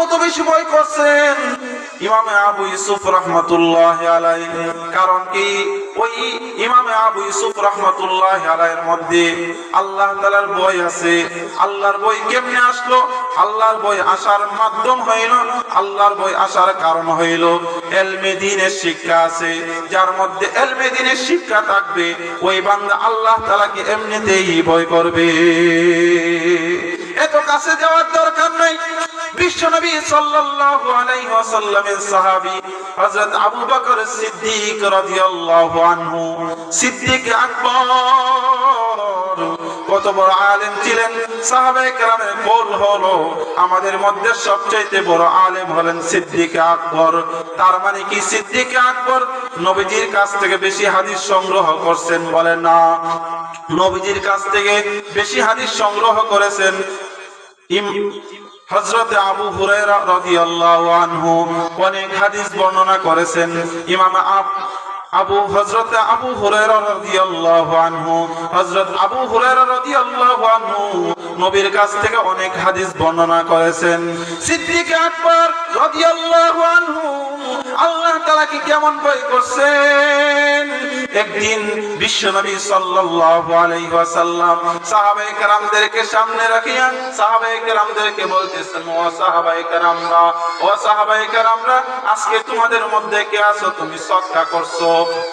কত বেশি ভয় করছেন? ইমামে আবু ইউসুফ রহমতুল্লাহ আলাই কারণ কি? ওই ইমামে আবু ইউসুফ রহমতুল্লাহ আলাইয়ের মধ্যে আল্লাহ তালার বই আছে। আল্লাহর বই কেমনে আসলো? আল্লাহর বই আসার মাধ্যম হইল, আল্লাহর বই আসার কারণ হইল এলমে দিনের শিক্ষা আছে। যার মধ্যে এলমে দিনের শিক্ষা থাকবে, ওই বান্দা আল্লাহ তালাকে এমনিতেই ভয় করবে। এত কাছে যাওয়ার দরকার নাই। বিশ্বনবী সাল্লাল্লাহু আলাইহি ওয়াসাল্লামের সাহাবী হযরত আবু বকর সিদ্দিক রাদিয়াল্লাহু আনহু। সিদ্দিক আকবর কত বড় আলেম ছিলেন। সাহাবায়ে কেরামের কোল হলো আমাদের মধ্যে সবচাইতে বড় আলেম হলেন সিদ্দিক আকবর। তার মানে কি সিদ্দিক আকবর নবীজির কাছ থেকে বেশি হাদিস সংগ্রহ করছেন বলেন না। নবীজির কাছ থেকে বেশি হাদিস সংগ্রহ করেছেন হযরতে আবু আনহু অনেক হাদিস বর্ণনা করেছেন। ইমাম আব- হযরতে আবু আনহু, হযরত আবু আনহু নবীর কাছ থেকে অনেক হাদিস বর্ণনা করেছেন। সিদ্দিক আকবর আনহু আল্লাহ তাআলাকে কেমন ভয় করছেন? একদিন বিশ্বনবী সাল্লাল্লাহু আলাইহি ওয়াসাল্লাম সাহাবায়ে কেরামদেরকে সামনে রাখিয়া সাহাবায়ে কেরামদেরকে বলতেছেন, ও সাহাবায়ে কেরামরা, ও সাহাবায়ে কেরামরা, আজকে তোমাদের মধ্যে কে আছো? তুমি সদকা করছ।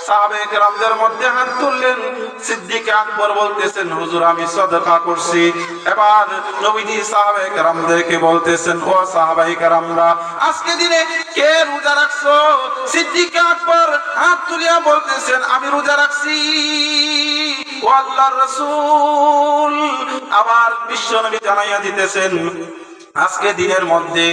সাহাবায়ে কেরামদের মধ্যে হাত তুললেন। সিদ্দিক আকবর বলতেছেন, হুজুর, আমি সদকা করছি। এবার নবীজি সাহাবায়ে কেরামদেরকে বলতেছেন, ও সাহাবায়ে কেরামরা, আজকে দিনে কে রোজা রাখছো? সিদ্দিক আকবর তুলিয়া বলতেছেন, আমি রোজা রাখছি। ও আল্লাহর রাসূল, আমার বিশ্বনবী জানাইয়া দিতেছেন, আজকে দিনের মধ্যে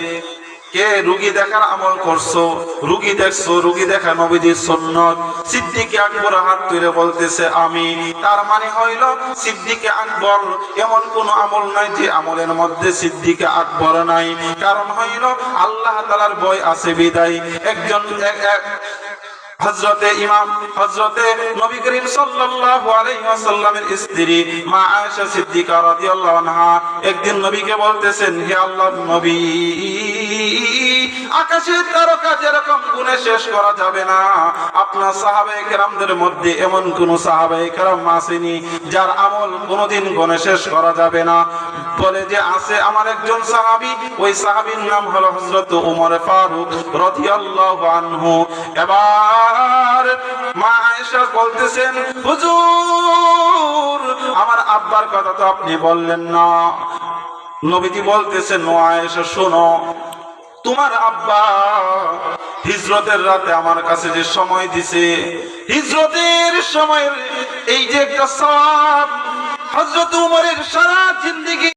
কে রুগী দেখার আমল করছ? রুগী দেখছ, রুগী দেখা নবীজির সন্ন্যত সিদ্দিকে আকবর হাত তুলে বলতেছে আমি তার মানে হইল, সিদ্দিকে আকবর এমন কোন আমল নাই যে আমলের মধ্যে সিদ্দিকে আকবর নাই। কারণ হইল, আল্লাহ তালার বই আছে, বিদায়। একজন, এক- এক- হযরতে ইমাম, হযরতে নবী করিম সাল্লাল্লাহু আলাইহি ওয়াসাল্লামের স্ত্রী মা আয়েশা সিদ্দিকা রাদিয়াল্লাহু আনহা একদিন নবীকে বলতেছেন, হে আল্লাহর নবী। আকাশের তারকা যেরকম গুণে শেষ করা যাবে না। আপনার সাহাবে কেরামদের মধ্যে এমন কোন সাহাবায়ে কেরাম আসেনি, যার আমল কোনোদিন গুণে শেষ করা যাবে না। বলে যে, আছে আমার একজন সাহাবী, ওই সাহাবীর নাম হলো হযরত ওমর ফারুক রাদিয়াল্লাহু আনহু। এবার মা আয়েশা বলতেছেন, হুজুর, আমার আব্বার কথা তো আপনি বললেন না। নবীজি বলতেছেন, ও আয়েশা, শোনো তোমার আব্বা হিজরতের রাতে আমার কাছে যে সময় দিছে, হিজরতের সময়ের এই যে একটা সব হজরত উমরের সারা জিন্দিগি